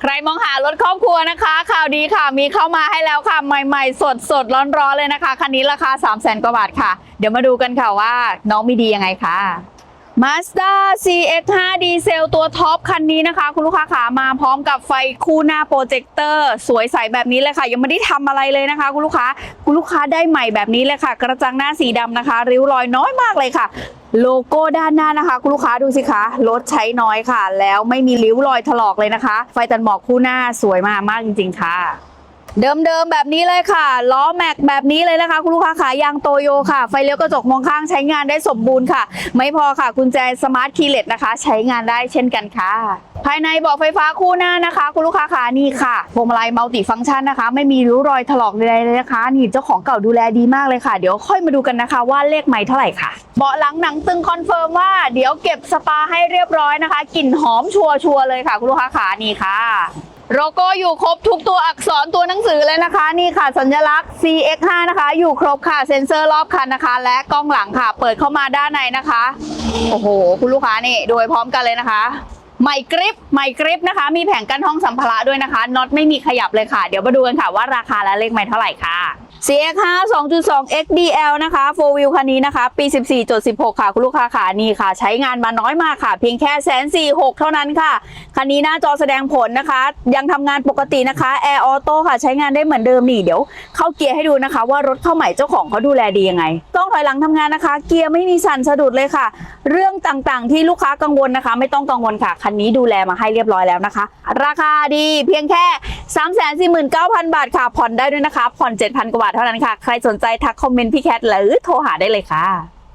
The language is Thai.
ใครมองหารถครอบครัวนะคะ ข่าวดีค่ะมีเข้ามาให้แล้วค่ะ ใหม่ๆ สดสดร้อนๆเลยนะคะ คันนี้ราคา 3 0 0 0 0 0กว่าบาทค่ะ เดี๋ยวมาดูกันค่ะว่าน้องมีดียังไงค่ะ Mazda CX5 ดีเซลตัวท็อปคันนี้นะคะ คุณลูกค้าขามาพร้อมกับไฟคู่หน้าโปรเจคเตอร์ สวยใสแบบนี้เลยค่ะ ยังไม่ได้ทำอะไรเลยนะคะ คุณลูกค้าคุณลูกค้าได้ใหม่แบบนี้เลยค่ะ กระจังหน้าสีดำนะคะ ริ้วรอยน้อยมากเลยค่ะโลโก้ด้านหน้านะคะ คุณลูกค้าดูสิคะรถใช้น้อยค่ะ แล้วไม่มีริ้วรอยถลอกเลยนะคะ ไฟตัดหมอกคู่หน้าสวยมากมากจริง ๆ ค่ะ เดิมๆแบบนี้เลยค่ะ ล้อแม็กแบบนี้เลยนะคะ คุณลูกค้าขายางโตโยค่ะ ไฟเลี้ยวกระจกมองข้างใช้งานได้สมบูรณ์ค่ะ ไม่พอค่ะกุญแจสมาร์ทคีย์เลสนะคะ ใช้งานได้เช่นกันค่ะ ภายในเบาะไฟฟ้าคู่หน้านะคะ คุณลูกค้าขานี่ค่ะพวงมาลัยมัลติฟังก์ชันนะคะ ไม่มีริ้วรอยถลอกใดๆเลยนะคะ นี่เจ้าของเก่าดูแลดีมากเลยค่ะ เดี๋ยวค่อยมาดูกันนะคะว่าเลขไม้เท่าไหร่ค่ะ เบาะหลังหนังตึงคอนเฟิร์มว่าเดี๋ยวเก็บสปาให้เรียบร้อยนะคะกลิ่นหอมชัวร์ๆเลยค่ะ คุณลูกค้าขานี่ค่ะ โลโก้อยู่ครบทุกตัวอักษรตัวหนังสือเลยนะคะ นี่ค่ะสัญลักษณ์ CX5 นะคะ อยู่ครบค่ะเซ็นเซอร์รอบคันนะคะ และกล้องหลังค่ะ เปิดเข้ามาด้านในนะคะ โอ้โห คุณลูกค้านี่โดยพร้อมกันเลยนะคะ ไมค์กริปไมค์กริปนะคะ มีแผงกั้นห้องสัมภาระด้วยนะคะน็อตไม่มีขยับเลยค่ะ เดี๋ยวมาดูกันค่ะว่าราคาและเลขไม้เท่าไหร่ค่ะ CX5 2.2 XDL นะคะ 4 wheel คันนี้นะคะ ปี 14.16 ค่ะ คุณลูกค้าค่ะนี่ค่ะ ใช้งานมาน้อยมากค่ะ เพียงแค่แสนสี่หกเท่านั้นค่ะ คันนี้หน้าจอแสดงผลนะคะ ยังทำงานปกตินะคะ Air Auto ค่ะ ใช้งานได้เหมือนเดิมนี่เดี๋ยว เข้าเกียร์ให้ดูนะคะ ว่ารถเข้าใหม่เจ้าของเขาดูแลดียังไง ต้องถอยหลังทำงานนะคะ เกียร์ไม่มีสั่นสะดุดเลยค่ะ เรื่องต่างๆ ที่ลูกค้ากังวลนะคะ ไม่ต้องกังวลค่ะ คันนี้ดูแลมาให้เรียบร้อยแล้วนะคะ ราคาดีเพียงแค่ 349,000 บาทค่ะ ผ่อนได้ด้วยนะคะ ผ่อน 7,000 กว่าบาทเท่านั้นค่ะ ใครสนใจทักคอมเมนต์พี่แคทหรือโทรหาได้เลยค่ะ